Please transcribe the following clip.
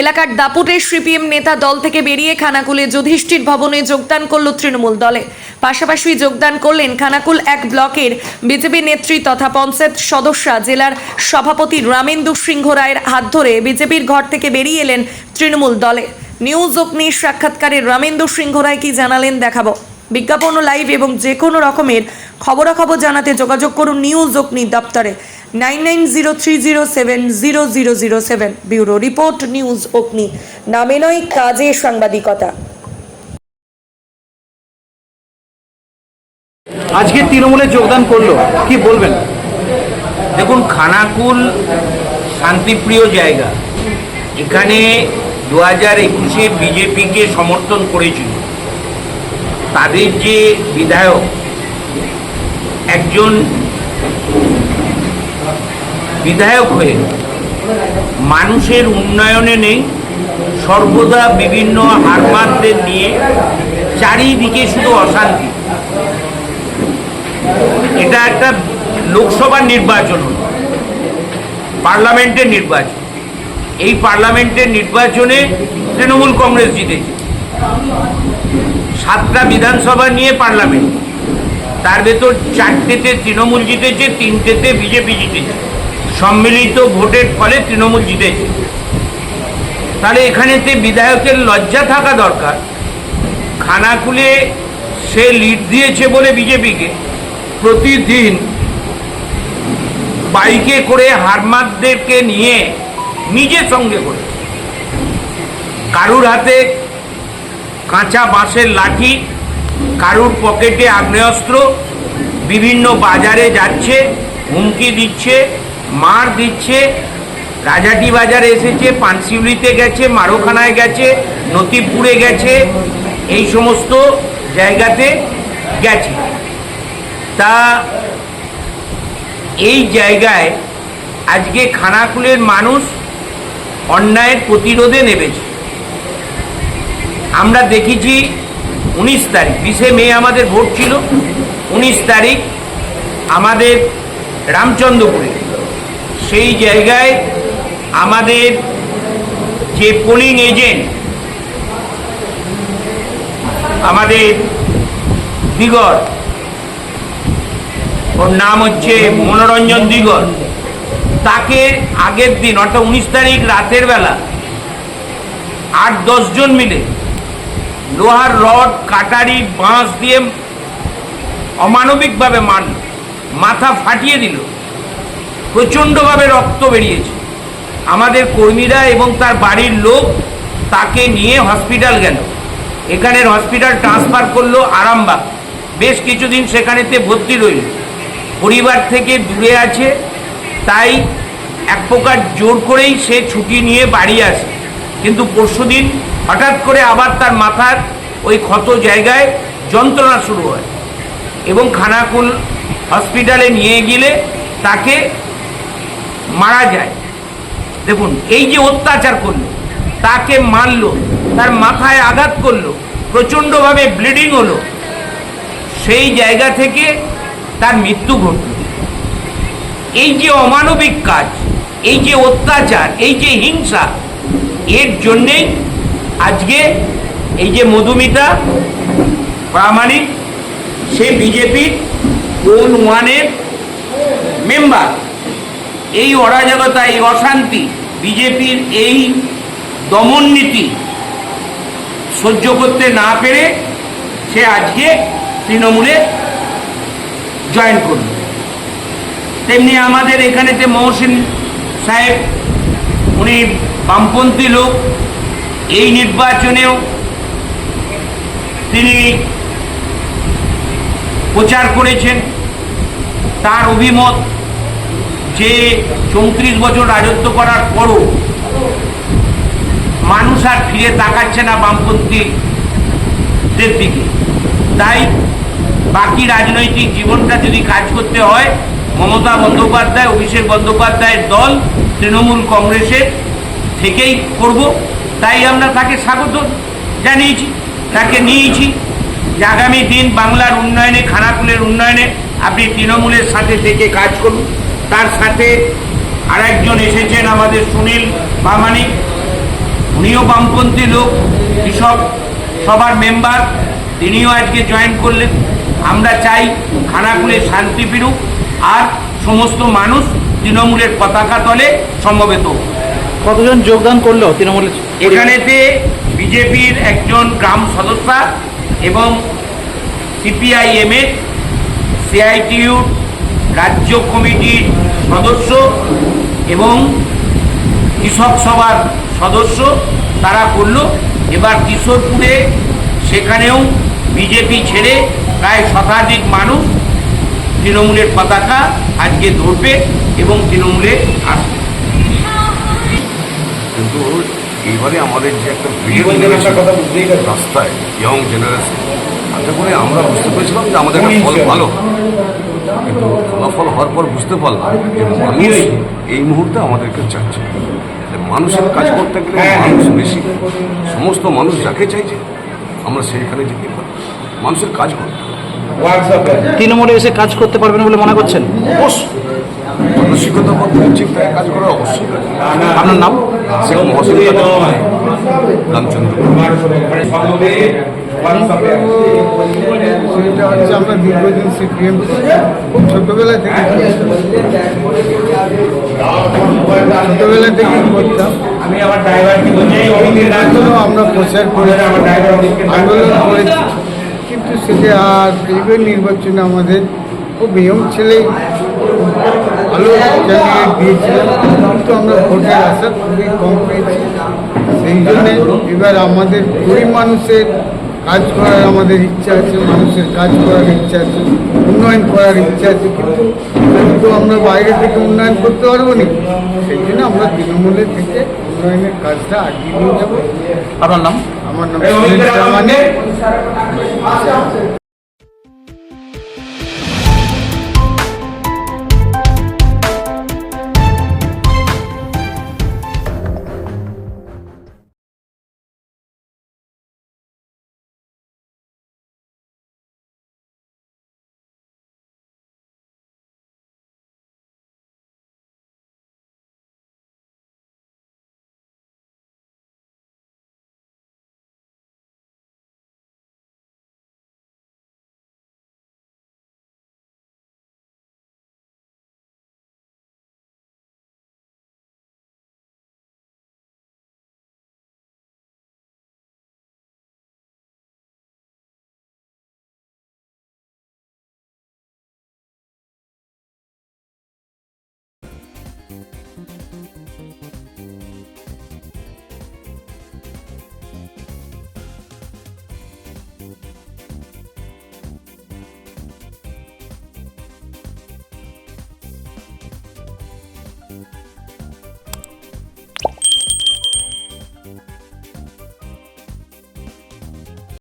এলাকার দাপুটের সিপিএম নেতা দল থেকে বেরিয়ে খানাকুলে যুধিষ্ঠির ভবনে যোগদান করল তৃণমূল দলে। পাশাপাশি যোগদান করলেন খানাকুল এক ব্লকের বিজেপি নেত্রী তথা পঞ্চায়েত সদস্যা জেলার সভাপতি রামেন্দু সিংহ রায়ের হাত ধরে বিজেপির ঘর থেকে বেরিয়ে এলেন তৃণমূল দলে। নিউজ অগ্নি সাক্ষাৎকারে রামেন্দু সিংহ রায় কি জানালেন দেখাবো। বিজ্ঞাপন ও লাইভ এবং যে কোনো রকমের খবরাখবর জানাতে যোগাযোগ করুন নিউজ অগ্নি দপ্তরে। Nine nine zero three zero seven zero zero zero seven bureau report news Agni. নামে নয় কাজে সাংবাদিকতা। আজকে তৃণমূলে যোগদান করল কি বলবেন? দেখুন খানাকুল শান্তিপ্রিয় জায়গা। এখানে দু হাজার একুশে বিজেপিকে সমর্থন করেছিল। তাদের যে বিধায়ক একজন বিধায়ক হয়ে মানুষের উন্নয়নে নেই, সর্বদা বিভিন্ন হারমাতদের নিয়ে চারিদিকে শুধু অশান্তি এটা একটা লোকসভার নির্বাচন। পার্লামেন্টের নির্বাচন এই পার্লামেন্টের নির্বাচনে তৃণমূল কংগ্রেস জিতেছে সাতটা বিধানসভা নিয়ে পার্লামেন্ট। তার ভেতর চারটেতে তৃণমূল জিতেছে, তিনটেতে বিজেপি জিতেছে। সম্মিলিত ভোটের ফলে তৃণমূল জিতেছে। তাহলে এখানেতে বিধায়কের লজ্জা থাকা দরকার। খানাকুলে সে লিড দিয়েছে বলে বিজেপিকে। প্রতিদিন বাইকে করে হারমাদদেরকে নিয়ে নিজের সঙ্গে করে। কারুর হাতে কাঁচা বাঁশের লাঠি কারুর পকেটে আগ্নেয়াস্ত্র, বিভিন্ন বাজারে যাচ্ছে, হুমকি দিচ্ছে, মার দিচ্ছে। রাজাটি বাজারে এসেছে পানশিউলিতে গেছে, মারোখানায় গেছে, নতিপুরে গেছে, এই সমস্ত জায়গাতে গেছে। তা এই জায়গায় আজকে খানাকুলের মানুষ অন্যায়ের প্রতিরোধে নেমেছে। আমরা দেখেছি উনিশ তারিখ, বিশে মে আমাদের ভোট ছিল, উনিশ তারিখ আমাদের রামচন্দ্রপুরে। সেই জায়গায় আমাদের যে পোলিং এজেন্ট আমাদের দিগর, ওর নাম হচ্ছে মনোরঞ্জন দিগর। তাকে আগের দিন, অর্থাৎ উনিশ তারিখ রাতের বেলা আট জন মিলে লোহার রড, কাটারি, বাঁশ দিয়ে অমানবিকভাবে মান মাথা ফাটিয়ে দিল। প্রচণ্ডভাবে রক্ত বেরিয়েছে। আমাদের কর্মীরা এবং তার বাড়ির লোক তাকে নিয়ে হসপিটাল গেল। এখানের হসপিটাল ট্রান্সফার করল আরামবাগ। বেশ কিছুদিন সেখানেতে ভর্তি রইল। পরিবার থেকে দূরে আছে, তাই এক প্রকার জোর করেই সে ছুটি নিয়ে বাড়ি আসে। কিন্তু পরশুদিন হঠাৎ করে আবার তার মাথার ওই ক্ষত জায়গায় যন্ত্রণা শুরু হয় এবং খানাকুল হসপিটালে নিয়ে গেলে তাকে মারা যায়। দেখুন, এই যে অত্যাচার করল, তাকে মারলো, তার মাথায় আঘাত করল, প্রচণ্ডভাবে ব্লিডিং হলো, সেই জায়গা থেকে তার মৃত্যু ঘটল। এই যে অমানবিক কাজ, এই যে অত্যাচার, এই যে হিংসা, এর জন্যেই আজকে এই যে মধুমিতা প্রামাণিক, সে বিজেপির কোন ওয়ানের মেম্বার? এই অরাজকতা, এই অশান্তি বিজেপির এই দমন নীতি সহ্য করতে না পেরে সে আজকে তৃণমূলে জয়েন করল। তেমনি আমাদের এখানেতে মহসিন সাহেব, উনি বামপন্থী লোক এই নির্বাচনেও তিনি প্রচার করেছেন। তার অভিমত যে চৌত্রিশ বছর রাজত্ব করার পরও মানুষ আর ফিরে তাকাচ্ছে না বামপন্থীদের দিকে। তাই বাকি রাজনৈতিক জীবনটা যদি কাজ করতে হয়, মমতা বন্দ্যোপাধ্যায়, অভিষেক বন্দ্যোপাধ্যায়ের দল তৃণমূল কংগ্রেসের থেকেই করব। তাই আমরা তাকে স্বাগত জানিয়েছি, তাকে নিয়েছি যে আগামী দিন বাংলার উন্নয়নে, খানাকুলের উন্নয়নে আপনি তৃণমূলের সাথে থেকে কাজ করুন। তার সাথে আরেকজন এসেছেন আমাদের সুনীল প্রামাণিক উনিও বামপন্থী লোক, কৃষক সবার মেম্বার। তিনিও আজকে জয়েন করলেন। আমরা চাই খানাকুলে শান্তি ফিরুক আর সমস্ত মানুষ তৃণমূলের পতাকা তলে সমবেত। কতজন যোগদান করল তৃণমূলে এখানেতে বিজেপির একজন গ্রাম সদস্যা এবং সিপিআইএমের সিআইটিইউ রাজ্য কমিটির সদস্য এবং কৃষক সভার সদস্য তারা করল। এবার কিশোরপুরে সেখানেও বিজেপি ছেড়ে প্রায় শতাধিক মানুষ তৃণমূলের পতাকা আজকে ধরবে এবং তৃণমূলে আসবে। এইবারে আমাদের যে একটা ভিড় রাস্তায় ইয়ং জেনারেশন তাতে করে আমরা বুঝতে পেরেছিলাম যে আমাদের একটা ফল ভালো। কিন্তু ফলাফল হওয়ার পর বুঝতে পারলাম যে মানুষ এই মুহূর্তে আমাদেরকে চাচ্ছে। মানুষের কাজ করতে গেলে মানুষ বেশি। সমস্ত মানুষ যাকে চাইছে আমরা সেইখানে যেতে পারি। মানুষের কাজ করতে। তৃণমূলে এসে কাজ করতে পারবেন বলে মনে করছেন? অবশ্যই। মানসিকতা পদ্ধতি ঠিক থাকে কাজ। করা অবশ্যই আপনার নাম? শেখ মহসিন রামচন্দ্র। সেটা হচ্ছে আমরা দীর্ঘদিন সিপিএম ছোটবেলা থেকে ছোটবেলা থেকে করতাম আমি আমার প্রচার করে। আন্দোলন করেছি। কিন্তু সেটা আর নির্বাচনে আমাদের খুব নিয়ম ছেলেই ভালো ক্যান্ডিডেট দিয়েছিলেন কিন্তু আমরা ভোটের আশা খুবই কম পেয়েছি। সেই জন্যে এবার আমাদের গরিব মানুষের কাজ করার আমাদের ইচ্ছা আছে মানুষের কাজ করার ইচ্ছা আছে উন্নয়ন করার ইচ্ছা আছে কিন্তু কিন্তু আমরা বাইরে থেকে উন্নয়ন করতে পারব না? সেই জন্য আমরা তৃণমূলের থেকে উন্নয়নের কাজটা আগিয়ে নিয়ে যাব। আপনার নাম? আমার নাম